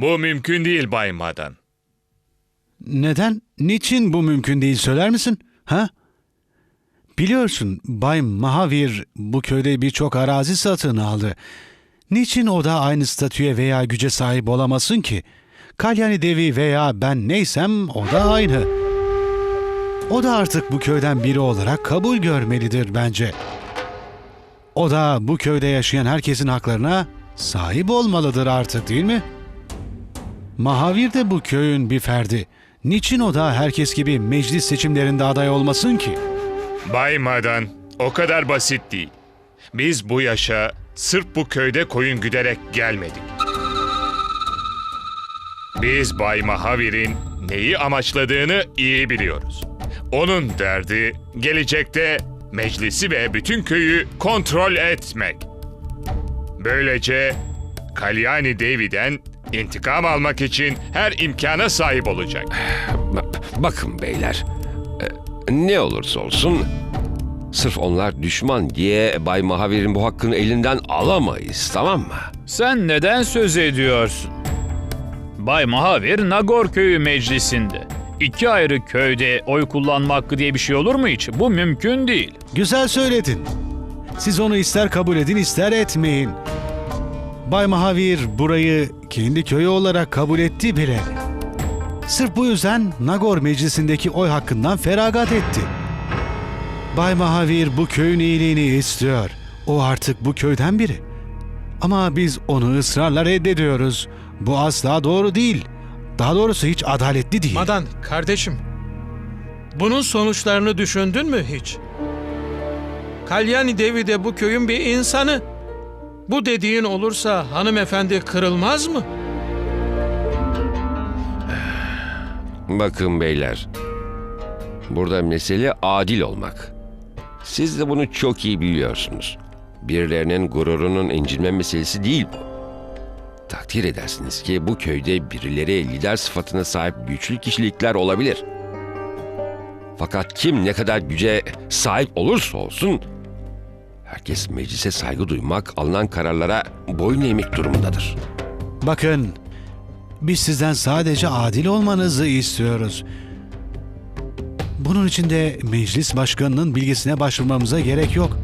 Bu mümkün değil Bay Madan. Neden? Niçin bu mümkün değil söyler misin? Ha? Biliyorsun Bay Mahavir bu köyde birçok arazi satın aldı. Niçin o da aynı statüye veya güce sahip olamasın ki? Kalyani Devi veya ben neysem o da aynı. O da artık bu köyden biri olarak kabul görmelidir bence. O da bu köyde yaşayan herkesin haklarına sahip olmalıdır artık değil mi? Mahavir de bu köyün bir ferdi. Niçin o da herkes gibi meclis seçimlerinde aday olmasın ki? Bay Madan, o kadar basit değil. Biz bu yaşa sırf bu köyde koyun güderek gelmedik. Biz Bay Mahavir'in neyi amaçladığını iyi biliyoruz. Onun derdi gelecekte meclisi ve bütün köyü kontrol etmek. Böylece Kalyani Devi'den intikam almak için her imkana sahip olacak. Ba- Bakın beyler, e, ne olursa olsun sırf onlar düşman diye Bay Mahavir'in bu hakkını elinden alamayız tamam mı? Sen neden söz ediyorsun? Bay Mahavir Nagor köyü meclisinde. İki ayrı köyde oy kullanma hakkı diye bir şey olur mu hiç? Bu mümkün değil. Güzel söyledin. Siz onu ister kabul edin ister etmeyin. Bay Mahavir burayı kendi köyü olarak kabul etti bile. Sırf bu yüzden Nagor meclisindeki oy hakkından feragat etti. Bay Mahavir bu köyün iyiliğini istiyor. O artık bu köyden biri. Ama biz onu ısrarla reddediyoruz. Bu asla doğru değil. Daha doğrusu hiç adaletli değil. Madan kardeşim. Bunun sonuçlarını düşündün mü hiç? Kalyani Devi de bu köyün bir insanı. Bu dediğin olursa hanımefendi kırılmaz mı? Bakın beyler, burada mesele adil olmak. Siz de bunu çok iyi biliyorsunuz. Birilerinin gururunun incinme meselesi değil bu. Takdir edersiniz ki bu köyde birileri lider sıfatına sahip güçlü kişilikler olabilir. Fakat kim ne kadar güce sahip olursa olsun, herkes meclise saygı duymak, alınan kararlara boyun eğmek durumundadır. Bakın, biz sizden sadece adil olmanızı istiyoruz. Bunun için de meclis başkanının bilgisine başvurmamıza gerek yok.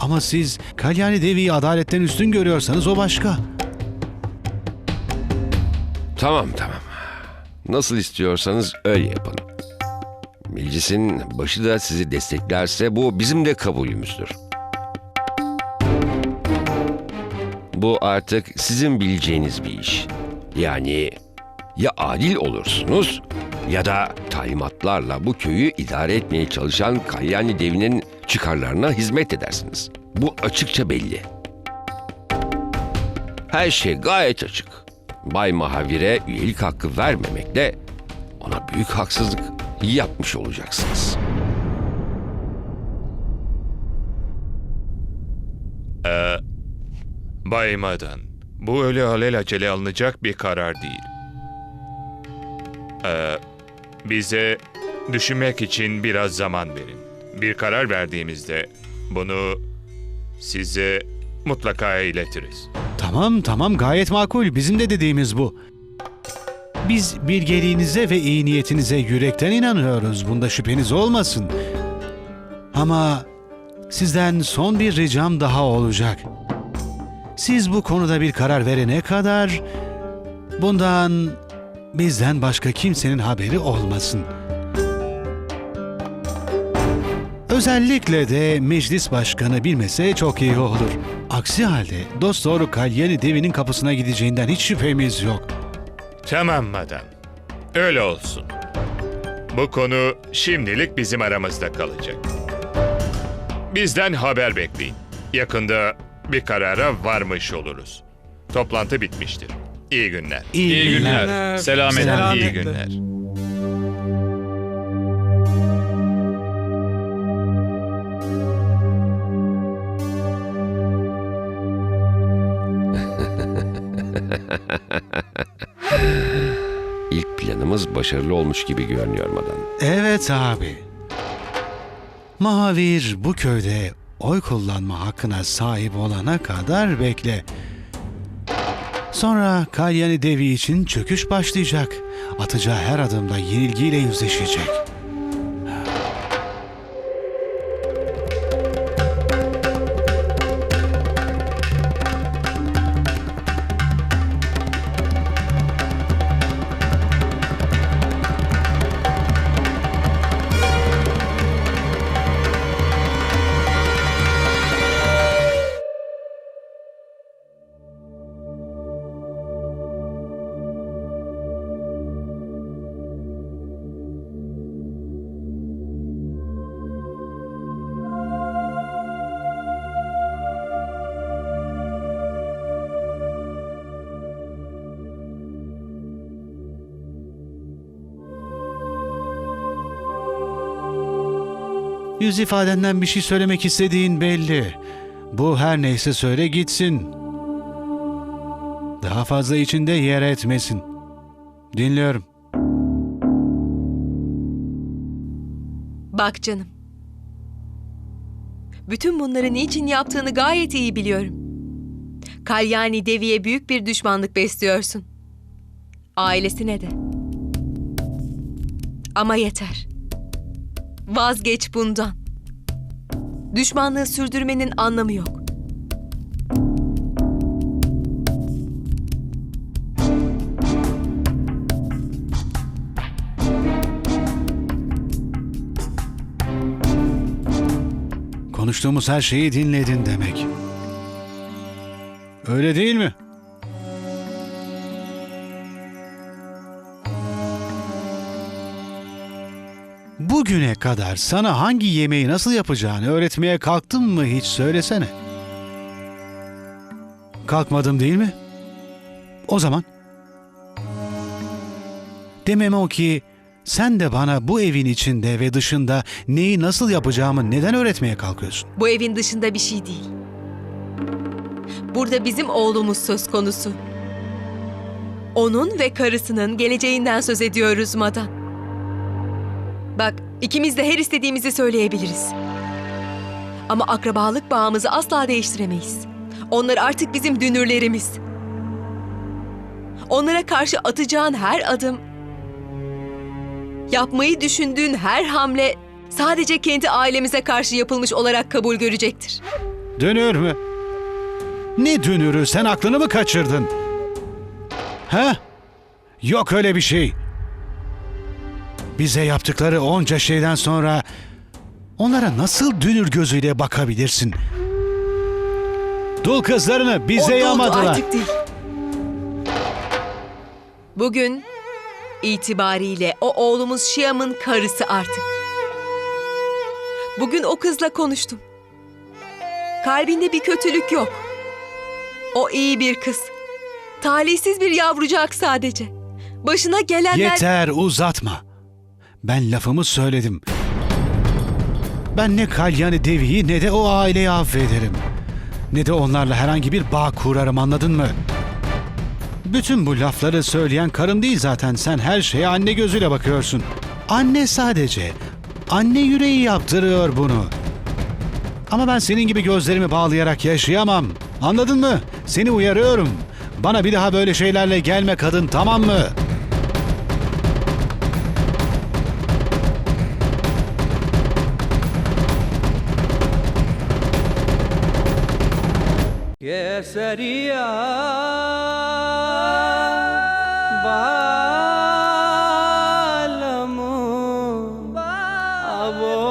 Ama siz Kalyani Devi'yi adaletten üstün görüyorsanız o başka. Tamam tamam. Nasıl istiyorsanız öyle yapın. Meclisin başı da sizi desteklerse bu bizim de kabulümüzdür. Bu artık sizin bileceğiniz bir iş. Yani ya adil olursunuz ya da talimatlarla bu köyü idare etmeye çalışan Kalyani devinin çıkarlarına hizmet edersiniz. Bu açıkça belli. Her şey gayet açık. Bay Mahavir'e üyelik hakkı vermemekle ona büyük haksızlık yapmış olacaksınız. Bay Madan, bu öyle alelacele alınacak bir karar değil. Ee, bize düşünmek için biraz zaman verin. Bir karar verdiğimizde bunu size mutlaka iletiriz. Tamam tamam gayet makul. Bizim de dediğimiz bu. Biz bilgeliğinize ve iyi niyetinize yürekten inanıyoruz. Bunda şüpheniz olmasın. Ama sizden son bir ricam daha olacak. Siz bu konuda bir karar verene kadar bundan bizden başka kimsenin haberi olmasın. Özellikle de meclis başkanı bilmese çok iyi olur. Aksi halde dosdoğru Kalyani devinin kapısına gideceğinden hiç şüphemiz yok. Tamam Madan, öyle olsun. Bu konu şimdilik bizim aramızda kalacak. Bizden haber bekleyin. Yakında bir karara varmış oluruz. Toplantı bitmiştir. İyi günler. İyi, İyi günler. günler. Selametle. Selametle. İyi günler. İlk planımız başarılı olmuş gibi görünüyor Madan. Evet abi. Mahavir bu köyde oy kullanma hakkına sahip olana kadar bekle. Sonra Kalyani Devi için çöküş başlayacak. Atacağı her adımda yenilgiyle yüzleşecek. Yüz ifadenden bir şey söylemek istediğin belli. Bu her neyse söyle gitsin. Daha fazla içinde yer etmesin. Dinliyorum. Bak canım. Bütün bunları niçin yaptığını gayet iyi biliyorum. Kalyani Devi'ye büyük bir düşmanlık besliyorsun. Ailesine de. Ama yeter. Vazgeç bundan. Düşmanlığı sürdürmenin anlamı yok. Konuştuğumuz her şeyi dinledin demek. Öyle değil mi? Bugüne kadar sana hangi yemeği nasıl yapacağını öğretmeye kalktım mı hiç söylesene. Kalkmadım değil mi? O zaman demem o ki sen de bana bu evin içinde ve dışında neyi nasıl yapacağımı neden öğretmeye kalkıyorsun? Bu evin dışında bir şey değil. Burada bizim oğlumuz söz konusu. Onun ve karısının geleceğinden söz ediyoruz Madan. Bak, ikimiz de her istediğimizi söyleyebiliriz. Ama akrabalık bağımızı asla değiştiremeyiz. Onlar artık bizim dünürlerimiz. Onlara karşı atacağın her adım, yapmayı düşündüğün her hamle sadece kendi ailemize karşı yapılmış olarak kabul görecektir. Dönür mü? Ne dönürü? Sen aklını mı kaçırdın? Ha? Yok öyle bir şey. Bize yaptıkları onca şeyden sonra onlara nasıl dünür gözüyle bakabilirsin? Dul kızlarını bize yamadılar. artık değil. Bugün itibariyle o oğlumuz Şiam'ın karısı artık. Bugün o kızla konuştum. Kalbinde bir kötülük yok. O iyi bir kız. Talihsiz bir yavrucak sadece. Başına gelenler... Yeter uzatma. Ben lafımı söyledim. Ben ne Kalyani Devi'yi ne de o aileyi affederim. Ne de onlarla herhangi bir bağ kurarım anladın mı? Bütün bu lafları söyleyen karım değil zaten. Sen her şeye anne gözüyle bakıyorsun. Anne sadece. Anne yüreği yaptırıyor bunu. Ama ben senin gibi gözlerimi bağlayarak yaşayamam. Anladın mı? Seni uyarıyorum. Bana bir daha böyle şeylerle gelme kadın tamam mı? ¿Qué sería?